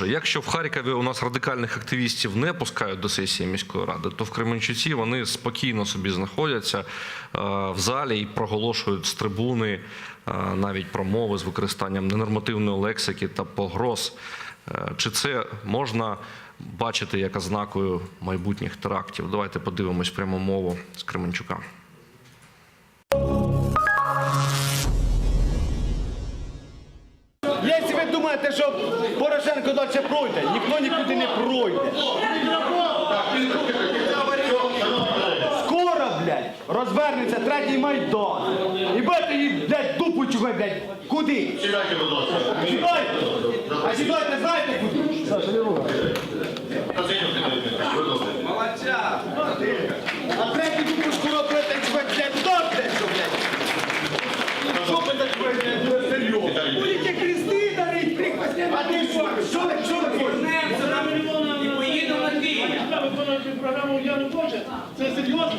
Отже, якщо в Харкові у нас радикальних активістів не пускають до сесії міської ради, то в Кременчуці вони спокійно собі знаходяться е, в залі і проголошують з трибуни е, навіть промови з використанням ненормативної лексики та погроз. Е, Чи це можна бачити як ознакою майбутніх терактів? Давайте подивимось пряму мову з Кременчука. Думаєте, що Порошенко далі пройде, ніхто нікуди не пройде. Скоро, блядь, розвернеться третій майдан. І будете її, блядь, дупу чугай, блядь. Куди? Сідайте, будь ласка. Сідайте. А сідайте, знаєте куди? А третій дупу скоро будете чугай, блядь, добре, що, блядь. Що ви так, блядь, серйозно? Будете крести дарить, прихвостня, а ти що? Що ви, що ви хочете? Виконуючи програму Януковича, це серйозно?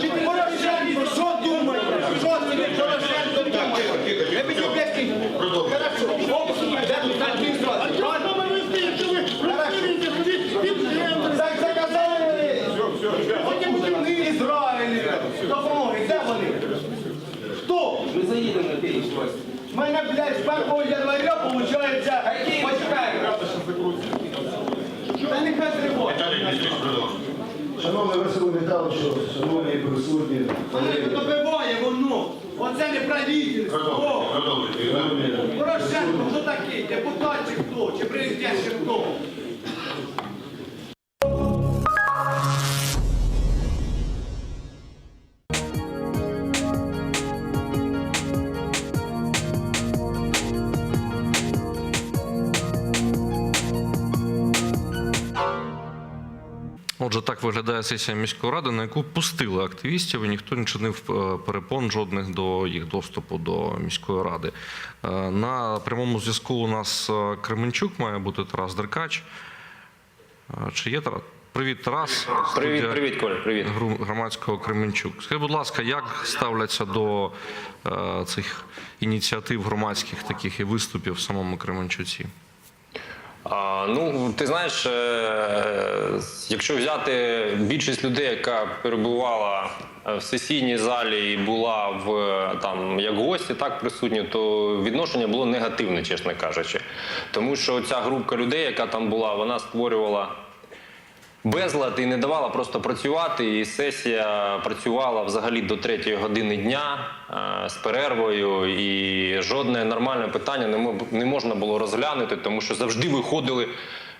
Чи ти Порошенко, що думає? Що собі Порошенко думає? Я б хотів блядь, Хорошо, обсуди, де тут так він зразу, Що правильно? ви вести, якщо ви розстрілюєте ходіть під землю? Так заказали Потім вони Ізраїль, допомоги, де вони? Хто? Ми заїдемо на Київ щось. Блядь, з 1 января, виходить. Та нехай тривога. Шановний Василь Михайловичу, шановні присутні, Мене добиває воно. Оце не правительство. Порошенко, хто такий? Депутат чи хто? Чи президент чи хто? Отже, так виглядає сесія міської ради, на яку пустили активістів, і ніхто не чинив е, перепон жодних до їх доступу до міської ради. Е, На прямому зв'язку у нас е, Кременчук має бути Тарас Деркач. Чи є Тарас? Привіт, Тарас. Привіт, привіт, Коль, привіт. громадського Кременчук. Скажіть, будь ласка, як ставляться до цих ініціатив громадських таких і виступів в самому Кременчуці? А, ну, ти знаєш, е, якщо взяти більшість людей, яка перебувала е, в сесійній залі і була в е, там як гості, так присутні, то відношення було негативне, чесно кажучи. Тому що ця групка людей, яка там була, вона створювала безлад і не давала просто працювати. І сесія працювала взагалі до третьої години дня е, з перервою, і жодне нормальне питання не, не можна було розглянути, тому що завжди виходили.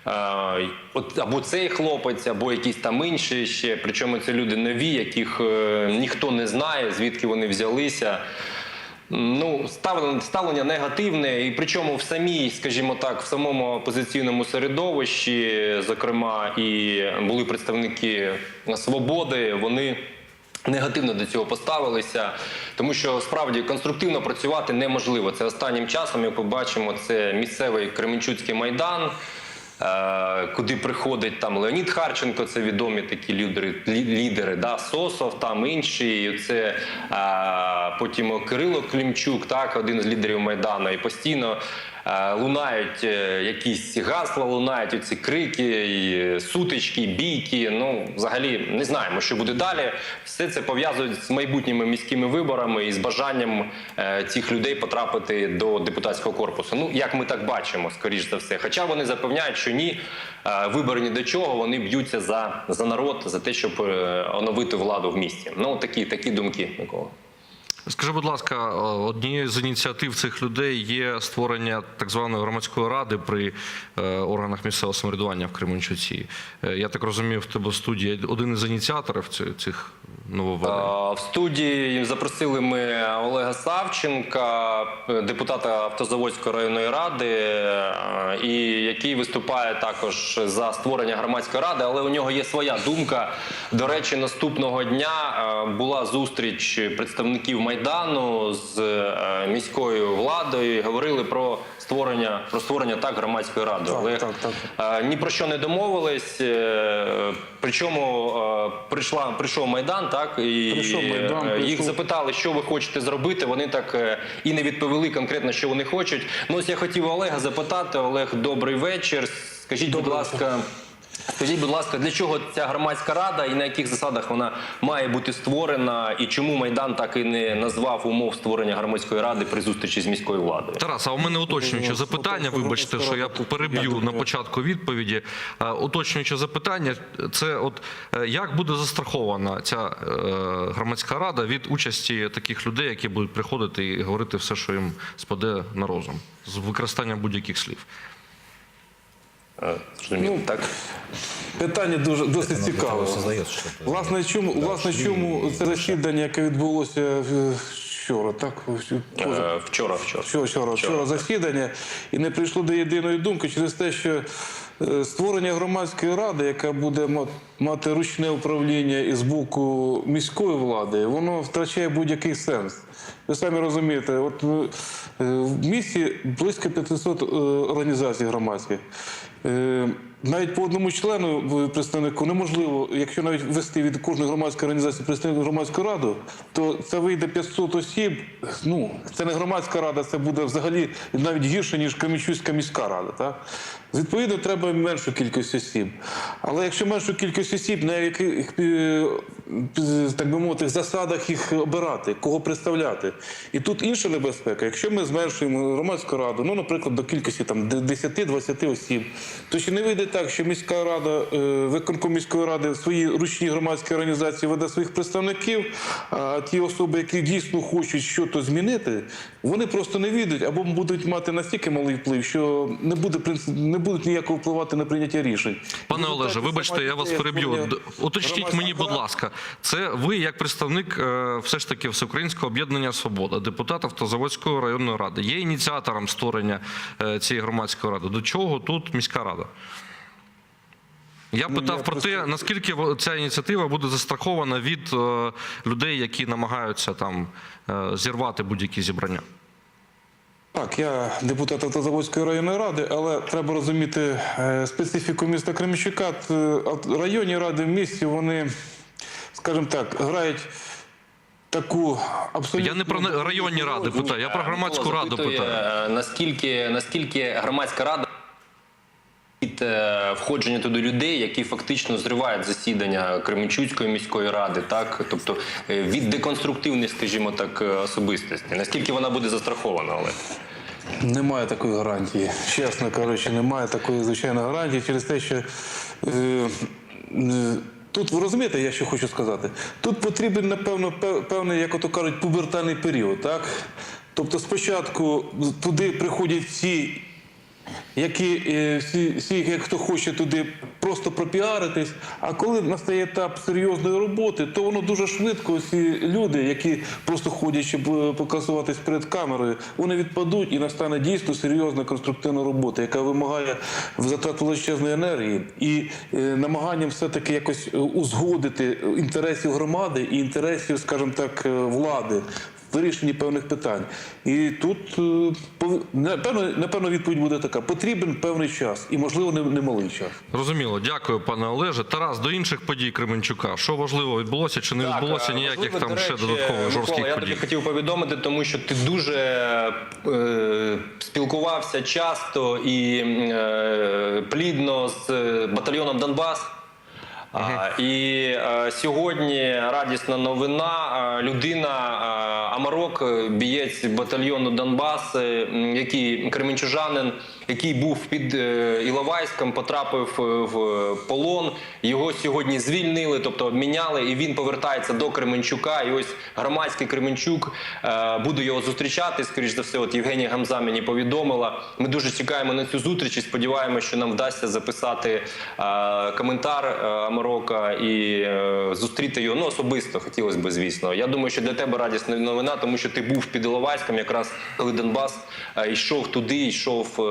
е, От або цей хлопець, або якісь там інші ще. Причому це люди нові, яких е, ніхто не знає, звідки вони взялися. Ну, ставлення, негативне, і причому в самій, скажімо так, в самому опозиційному середовищі, зокрема, і були представники свободи, вони. Негативно до цього поставилися, тому що справді конструктивно працювати неможливо. Це останнім часом, як ми бачимо, це місцевий Кременчуцький майдан, куди приходить там Леонід Харченко, це відомі такі лідери, лідери да, Сосов, там інші. Це е, потім Кирило Клімчук, так, один з лідерів Майдану, і постійно. Лунають е, якісь гасла, лунають оці крики, і сутички, бійки. Ну, взагалі не знаємо, що буде далі. Все це пов'язують з майбутніми міськими виборами і з бажанням е, цих людей потрапити до депутатського корпусу. Ну, як ми так бачимо, скоріш за все. Хоча вони запевняють, що ні, е, вибори ні до чого, вони б'ються за, за народ, за те, щоб оновити владу в місті. Ну, такі, такі думки, Микола. Скажи, будь ласка, е, однією з ініціатив цих людей є створення так званої громадської ради при е, органах місцевого самоврядування в Кременчуці. Е, Я так розумію, в тебе студія один із ініціаторів ці- цих нововведень. В студії запросили ми Олега Савченка, депутата Автозаводської районної ради, і який виступає також за створення громадської ради, але у нього є своя думка. До речі, наступного дня е, була зустріч представників майдану з е, міською владою. Говорили про створення про створення так громадської ради. Так, Але так, так. е, ні про що не домовились. е, Причому е, прийшла прийшов майдан, так і Прийшов Майдан, їх прийшов- запитали, що ви хочете зробити. Вони так і не відповіли конкретно, що вони хочуть. Ну ось я хотів Олега запитати. Олег, добрий вечір. Скажіть, будь ласка. Скажіть, будь ласка, для чого ця громадська рада і на яких засадах вона має бути створена, і чому Майдан так і не назвав умов створення громадської ради при зустрічі з міською владою? Тарас, а у мене уточнююче Ну, запитання. ну, Вибачте, ну, що я ну, переб'ю ну, на ну, початку відповіді. Уточнююче запитання: це от е, як буде застрахована ця е, громадська рада від участі таких людей, які будуть приходити і говорити все, що їм спаде на розум, з використанням будь-яких слів. Ну, так? Питання дуже досить цікаве. Власне, чому власне чому це засідання, яке відбулося е, вчора, так Е, Вчора, вчора. Вчора, вчора, вчора засідання і не прийшло до єдиної думки через те, що е, створення громадської ради, яка буде мати ручне управління і з боку міської влади, воно втрачає будь-який сенс. Ви самі розумієте, от в місті близько 500 е, організацій громадських. Е, Навіть по одному члену представнику неможливо, якщо навіть ввести від кожної громадської організації представник громадську раду, то це вийде 500 осіб. Ну це не громадська рада, це буде взагалі навіть гірше ніж Кам'янчуська міська рада. Так? Відповідно, треба меншу кількість осіб. Але якщо меншу кількість осіб, на яких е, так би мовити, засадах їх обирати, кого представляти. І тут інша небезпека. Якщо ми зменшуємо громадську раду, ну, наприклад, до кількості там 10-20 осіб, то чи не вийде так, що міська рада, е, виконком міської ради в свої ручні громадські організації веде своїх представників, а ті особи, які дійсно хочуть щось змінити, вони просто не війдуть або будуть мати настільки малий вплив, що не буде не будуть ніякого впливати на прийняття рішень. Пане Олеже, вибачте, я вас переб'ю. Уточніть мені, будь ласка, це ви як представник е, все ж таки Всеукраїнського об'єднання Свобода, депутат Автозаводської районної ради, є ініціатором створення е, цієї громадської ради. До чого тут міська рада? Я Ну, питав я про те, наскільки ця ініціатива буде застрахована від е, людей, які намагаються там е, зірвати будь-які зібрання. Так, я депутат Автозаводської районної ради, але треба розуміти е, специфіку міста Кременчука. Районні ради в місті, вони, скажімо так, грають таку абсолютно... Я не про районні ради питаю, я про громадську раду питаю. е, Наскільки, наскільки громадська рада від е, входження туди людей, які фактично зривають засідання Кременчуцької міської ради, так тобто е, від деконструктивних, скажімо так, е, особистостей. Наскільки вона буде застрахована, але Немає такої гарантії. Чесно кажучи, немає такої звичайної гарантії через те, що тут ви розумієте, я що хочу сказати. Тут потрібен, напевно, пев- певний, як ото кажуть, пубертальний період. Так? Тобто спочатку туди приходять всі які е, всі, всі, хто хоче туди просто пропіаритись. А коли настає етап серйозної роботи, то воно дуже швидко. Ці люди, які просто ходять, щоб е, показуватись перед камерою, вони відпадуть і настане дійсно серйозна конструктивна робота, яка вимагає затрат величезної енергії і е, намаганням все-таки якось узгодити інтересів громади і інтересів, скажімо так, влади вирішенні певних питань. І тут е, напевно, напевно відповідь буде така: потрібен певний час, і можливо не- немалий час. Розуміло, дякую, пане Олеже. Тарас, до інших подій Кременчука. Що важливо відбулося чи не відбулося е, ніяких важливо, там до ще речі, додаткових жорстких я подій? тобі хотів повідомити, тому що ти дуже е, спілкувався часто і е, плідно з е, батальйоном Донбас. А, і е, сьогодні радісна новина. Е, людина е, Амарок, бієць батальйону Донбас, який кременчужанин, який був під е, Іловайськом, потрапив в полон. Його сьогодні звільнили, тобто обміняли, і він повертається до Кременчука. І ось громадський Кременчук е, буде його зустрічати. Скоріш за все, от Євгенія Гамза мені повідомила. Ми дуже чекаємо на цю зустріч і сподіваємося, що нам вдасться записати е, коментар е, Амарока і е, зустріти його ну особисто. Хотілося б, звісно. Я думаю, що для тебе радісна новина, тому що ти був під Іловайськом, якраз коли Донбас е, йшов туди, йшов е, е,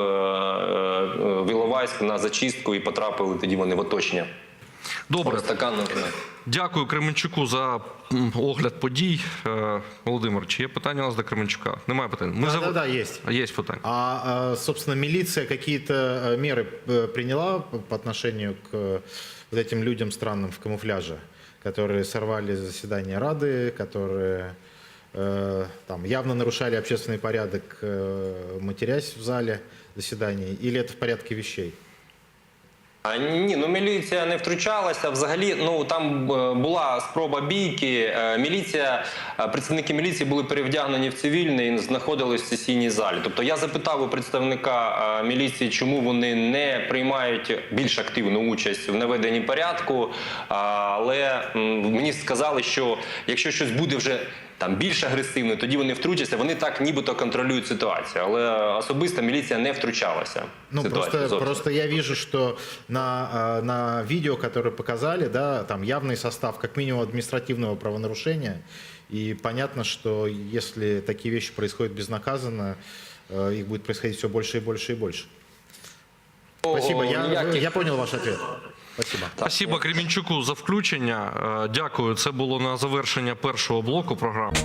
в Іловайськ на зачистку і потрапили тоді вони в оточення. Добре, Стакан, ну, дякую Кременчуку за м, огляд подій. Е, Володимир, чи є питання у нас до Кременчука? Немає питань. Ми Да, зав- да, да, есть. Є питання. А, а, собственно, милиция какие-то э, меры э, приняла по по отношению к э, вот этим людям странным в камуфляже, которые сорвали заседание Рады, которые э, там явно нарушали общественный порядок, э, матерясь в зале заседаний, или это в порядке вещей? Ні, ну міліція не втручалася. Взагалі, ну там е, була спроба бійки. Е, Міліція, е, представники міліції були перевдягнені в цивільне і знаходились в сесійній залі. Тобто я запитав у представника міліції, чому вони не приймають більш активну участь в наведенні порядку. Але мені сказали, що якщо щось буде вже. Там більш агресивно, тоді вони втрутяться. Вони так нібито контролюють ситуацію, але особисто міліція не втручалася. Ну, просто, зовсім. просто я вижу, что на, на видео, которое показали, да, там явный состав, как минимум, административного правонарушения. И понятно, что если такие вещи происходят безнаказанно, э, их будет происходить все больше и больше и больше. Спасибо, я, я понял ваш ответ. Спасибо. Спасибо Кремінчуку за включення. Е, Дякую. Це було на завершення першого блоку програми.